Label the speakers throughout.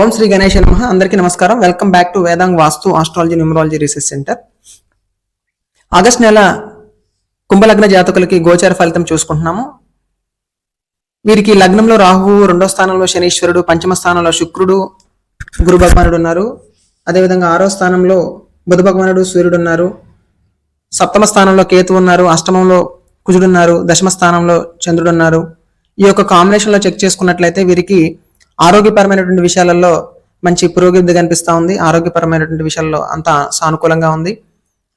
Speaker 1: ఓం శ్రీ గణేష్ నమ. అందరికీ నమస్కారం. Welcome back to Vedang vastu astrology numerology research centre August నెల కుంభలగ్న జాతకులకి గోచార ఫలితం చూసుకుంటున్నాము. వీరికి లగ్నంలో రాహువు రెండో స్థానంలో శనీశ్వరుడు పంచమ స్థానంలో శుక్రుడు గురు భగవానుడు ఉన్నారు. అదేవిధంగా ఆరో స్థానంలో బుధ భగవానుడు సూర్యుడు ఉన్నారు. సప్తమ స్థానంలో కేతు ఉన్నారు. అష్టమంలో కుజుడు ఉన్నారు. దశమ స్థానంలో చంద్రుడు ఉన్నారు. ఈ యొక్క కాంబినేషన్లో చెక్ చేసుకున్నట్లయితే వీరికి ఆరోగ్యపరమైనటువంటి విషయాలలో మంచి పురోగతి కనిపిస్తా ఉంది. ఆరోగ్యపరమైనటువంటి విషయాల్లో అంతా సానుకూలంగా ఉంది.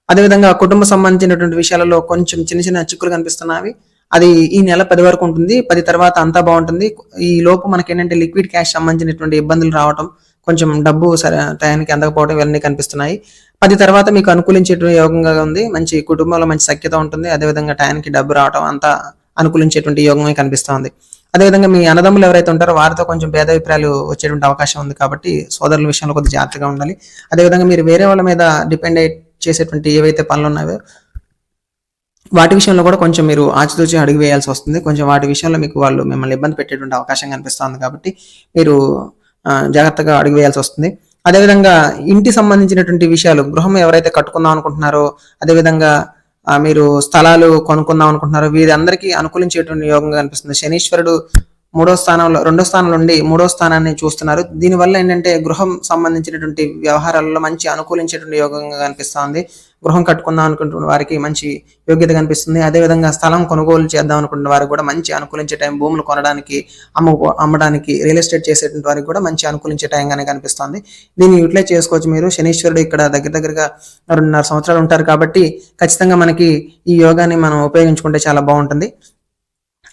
Speaker 1: అదేవిధంగా కుటుంబ సంబంధించినటువంటి విషయాలలో కొంచెం చిన్న చిన్న చిక్కులు కనిపిస్తున్నాయి అది ఈ నెల పది వరకు ఉంటుంది. పది తర్వాత అంతా బాగుంటుంది. ఈ లోపు మనకి ఏంటంటే లిక్విడ్ క్యాష్ సంబంధించినటువంటి ఇబ్బందులు రావటం కొంచెం డబ్బు సరే టయానికి అందకపోవడం ఇవన్నీ కనిపిస్తున్నాయి. పది తర్వాత మీకు అనుకూలించేటువంటి యోగంగా ఉంది. మంచి కుటుంబంలో మంచి సఖ్యత ఉంటుంది. అదేవిధంగా టయానికి డబ్బు రావడం అంతా అనుకూలించేటువంటి యోగమే కనిపిస్తోంది అదేవిధంగా మీ అన్నదమ్ములు ఎవరైతే ఉంటారో వారితో కొంచెం భేదాభిప్రాయాలు వచ్చేటువంటి అవకాశం ఉంది కాబట్టి సోదరుల విషయంలో కొద్దిగా జాగ్రత్తగా ఉండాలి. అదేవిధంగా మీరు వేరే వాళ్ళ మీద డిపెండ్ అయ్యి చేసేటువంటి ఏవైతే పనులు ఉన్నాయో వాటి విషయంలో కూడా కొంచెం మీరు ఆచితూచి అడుగు వేయాల్సి వస్తుంది. కొంచెం వాటి విషయంలో మీకు వాళ్ళు మిమ్మల్ని ఇబ్బంది పెట్టేటువంటి అవకాశం కనిపిస్తుంది కాబట్టి మీరు జాగ్రత్తగా అడుగు వేయాల్సి వస్తుంది. అదేవిధంగా ఇంటి సంబంధించినటువంటి విషయాలు గృహం ఎవరైతే కట్టుకుందాం అనుకుంటున్నారో అదేవిధంగా మీరు స్థలాలు కొనుక్కుందాం అనుకుంటున్నారు. వీరందరికీ అనుకూలించేటువంటి యోగంగా కనిపిస్తుంది శనీశ్వరుడు మూడో స్థానంలో రెండో స్థానం నుండి మూడో స్థానాన్ని చూస్తున్నారు. దీనివల్ల ఏంటంటే గృహం సంబంధించినటువంటి వ్యవహారాలలో మంచి అనుకూలించేటువంటి యోగంగా కనిపిస్తుంది గృహం కట్టుకుందాం అనుకుంటున్న వారికి మంచి యోగ్యత కనిపిస్తుంది. అదేవిధంగా స్థలం కొనుగోలు చేద్దాం అనుకుంటున్న వారికి కూడా మంచి అనుకూలించే టైం భూములు కొనడానికి అమ్మ అమ్మడానికి రియల్ ఎస్టేట్ చేసేటువంటి వారికి కూడా మంచి అనుకూలించే టైంగానే కనిపిస్తుంది. దీన్ని యూటిలైజ్ చేసుకోవచ్చు మీరు. శనీశ్వరుడు ఇక్కడ దగ్గర దగ్గరగా రెండున్నర సంవత్సరాలు ఉంటారు కాబట్టి ఖచ్చితంగా మనకి ఈ యోగాన్ని మనం ఉపయోగించుకుంటే చాలా బాగుంటుంది.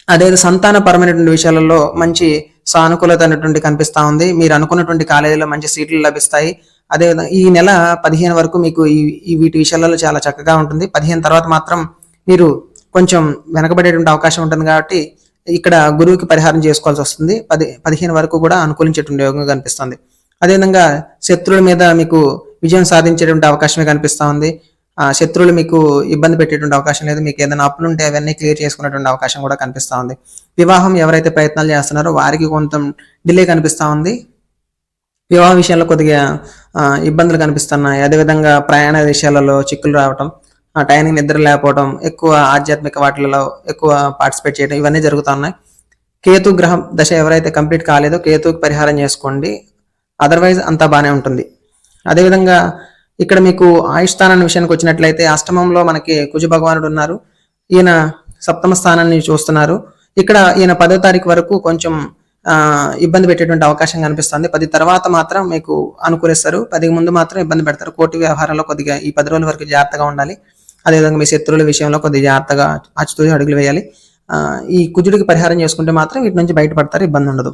Speaker 1: అదే సంతానపరమైనటువంటి విషయాలలో మంచి సానుకూలత అనేటువంటి కనిపిస్తూ ఉంది. మీరు అనుకున్నటువంటి కాలేజీలో మంచి సీట్లు లభిస్తాయి. అదేవిధంగా ఈ నెల పదిహేను వరకు మీకు ఈ ఈ వీటి విషయాలలో చాలా చక్కగా ఉంటుంది. పదిహేను తర్వాత మాత్రం మీరు కొంచెం వెనకబడేటువంటి అవకాశం ఉంటుంది కాబట్టి ఇక్కడ గురువుకి పరిహారం చేసుకోవాల్సి వస్తుంది. పది పదిహేను వరకు కూడా అనుకూలించేటువంటి యోగంగా కనిపిస్తుంది. అదేవిధంగా శత్రువుల మీద మీకు విజయం సాధించేటువంటి అవకాశమే కనిపిస్తూ ఉంది. శత్రువులు మీకు ఇబ్బంది పెట్టేటువంటి అవకాశం లేదు. మీకు ఏదైనా అప్పులు ఉంటే అవన్నీ క్లియర్ చేసుకునేటువంటి అవకాశం కూడా కనిపిస్తూ ఉంది. వివాహం ఎవరైతే ప్రయత్నాలు చేస్తున్నారో వారికి కొంత డిలే కనిపిస్తూ ఉంది. వివాహ విషయంలో కొద్దిగా ఇబ్బందులు కనిపిస్తున్నాయి. అదేవిధంగా ప్రయాణ విషయాలలో చిక్కులు రావటం ఆ టైంకి నిద్ర లేకపోవడం ఎక్కువ ఆధ్యాత్మిక వాటిలలో ఎక్కువ పార్టిసిపేట్ చేయడం ఇవన్నీ జరుగుతున్నాయి కేతు గ్రహం దశ ఎవరైతే కంప్లీట్ కాలేదో కేతుకి పరిహారం చేసుకోండి. అదర్వైజ్ అంతా బాగానే ఉంటుంది. అదేవిధంగా ఇక్కడ మీకు ఆయుష్ స్థానాన్ని విషయానికి వచ్చినట్లయితే అష్టమంలో మనకి కుజ భగవానుడు ఉన్నారు. ఈయన సప్తమ స్థానాన్ని చూస్తున్నారు. ఇక్కడ ఈయన పదో తారీఖు వరకు కొంచెం ఇబ్బంది పెట్టేటువంటి అవకాశం కనిపిస్తుంది. పది తర్వాత మాత్రం మీకు అనుకూలిస్తారు. పది ముందు మాత్రం ఇబ్బంది పెడతారు. కోర్టు వ్యవహారంలో కొద్దిగా ఈ పది రోజుల వరకు జాగ్రత్తగా ఉండాలి. అదేవిధంగా మీ శత్రువుల విషయంలో కొద్దిగా జాగ్రత్తగా అచ్చుతూ అడుగులు వేయాలి. ఈ కుజుడికి పరిహారం చేసుకుంటే మాత్రం వీటి నుంచి బయటపడతారు. ఇబ్బంది ఉండదు.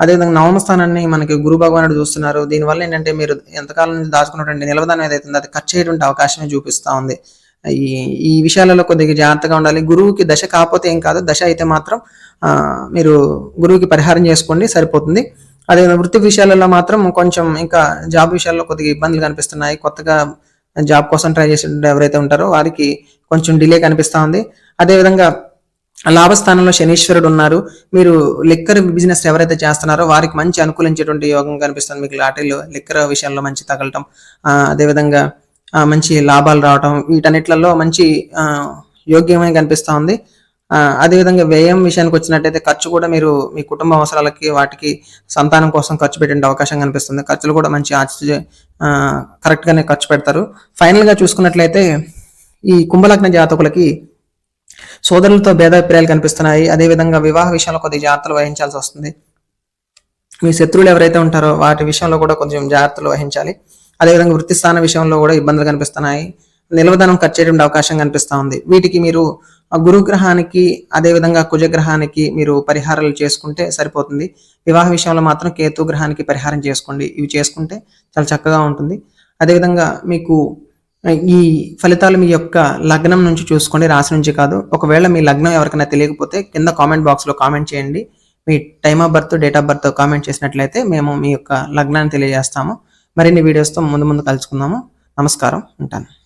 Speaker 1: అదేవిధంగా నవమ స్థానాన్ని మనకి గురు భగవానుడు చూస్తున్నారు. దీనివల్ల ఏంటంటే మీరు ఎంతకాలం దాచుకున్నటువంటి నిలవదనం ఏదైతుందో అది ఖర్చు అయ్యేటువంటి అవకాశమే చూపిస్తూ ఉంది. ఈ ఈ విషయాలలో కొద్దిగా జాగ్రత్తగా ఉండాలి. గురువుకి దశ కాకపోతే ఏం కాదు. దశ అయితే మాత్రం మీరు గురువుకి పరిహారం చేసుకోండి సరిపోతుంది. అదేవిధంగా వృత్తి విషయాలలో మాత్రం కొంచెం ఇంకా జాబ్ విషయాల్లో కొద్దిగా ఇబ్బందులు కనిపిస్తున్నాయి. కొత్తగా జాబ్ కోసం ట్రై చేసే ఎవరైతే ఉంటారో వారికి కొంచెం డిలే కనిపిస్తూ ఉంది. అదేవిధంగా లాభస్థానంలో శనీశ్వరుడు ఉన్నారు. మీరు లిక్కర్ బిజినెస్ ఎవరైతే చేస్తున్నారో వారికి మంచి అనుకూలించేటువంటి యోగం కనిపిస్తుంది. మీకు లాటరీలో లిక్కర్ విషయంలో మంచి తగలటం అదేవిధంగా మంచి లాభాలు రావటం వీటన్నిట్లలో మంచి యోగ్యమే కనిపిస్తూ ఉంది. అదేవిధంగా వ్యయం విషయానికి వచ్చినట్టయితే ఖర్చు కూడా మీరు మీ కుటుంబ అవసరాలకి వాటికి సంతానం కోసం ఖర్చు పెట్టే అవకాశం కనిపిస్తుంది. ఖర్చులు కూడా మంచి ఆచి కరెక్ట్గానే గానే ఖర్చు పెడతారు. ఫైనల్గా చూసుకున్నట్లయితే ఈ కుంభలగ్న జాతకులకి సోదరులతో భేదాభిప్రాయాలు కనిపిస్తున్నాయి. అదేవిధంగా వివాహ విషయంలో కొద్దిగా జాగ్రత్తలు వహించాల్సి వస్తుంది. మీ శత్రువులు ఎవరైతే ఉంటారో వాటి విషయంలో కూడా కొంచెం జాగ్రత్తలు వహించాలి. అదేవిధంగా వృత్తి స్థాన విషయంలో కూడా ఇబ్బందులు కనిపిస్తున్నాయి. నిల్వధనం ఖర్చు చేయడం అవకాశం కనిపిస్తూ ఉంది. వీటికి మీరు గురుగ్రహానికి అదేవిధంగా కుజగ్రహానికి మీరు పరిహారాలు చేసుకుంటే సరిపోతుంది. వివాహ విషయంలో మాత్రం కేతు గ్రహానికి పరిహారం చేసుకోండి. ఇవి చేసుకుంటే చాలా చక్కగా ఉంటుంది. అదేవిధంగా మీకు ఈ ఫలితాలు మీ యొక్క లగ్నం నుంచి చూసుకోండి రాశి నుంచి కాదు. ఒకవేళ మీ లగ్నం ఎవరికైనా తెలియకపోతే కింద కామెంట్ బాక్స్లో కామెంట్ చేయండి. మీ time of birth date of birth comment చేసినట్లయితే మేము మీ యొక్క లగ్నాన్ని తెలియజేస్తాము. మరిన్ని వీడియోస్తో ముందు ముందు కలుసుకుందాము. నమస్కారం. ఉంటాను.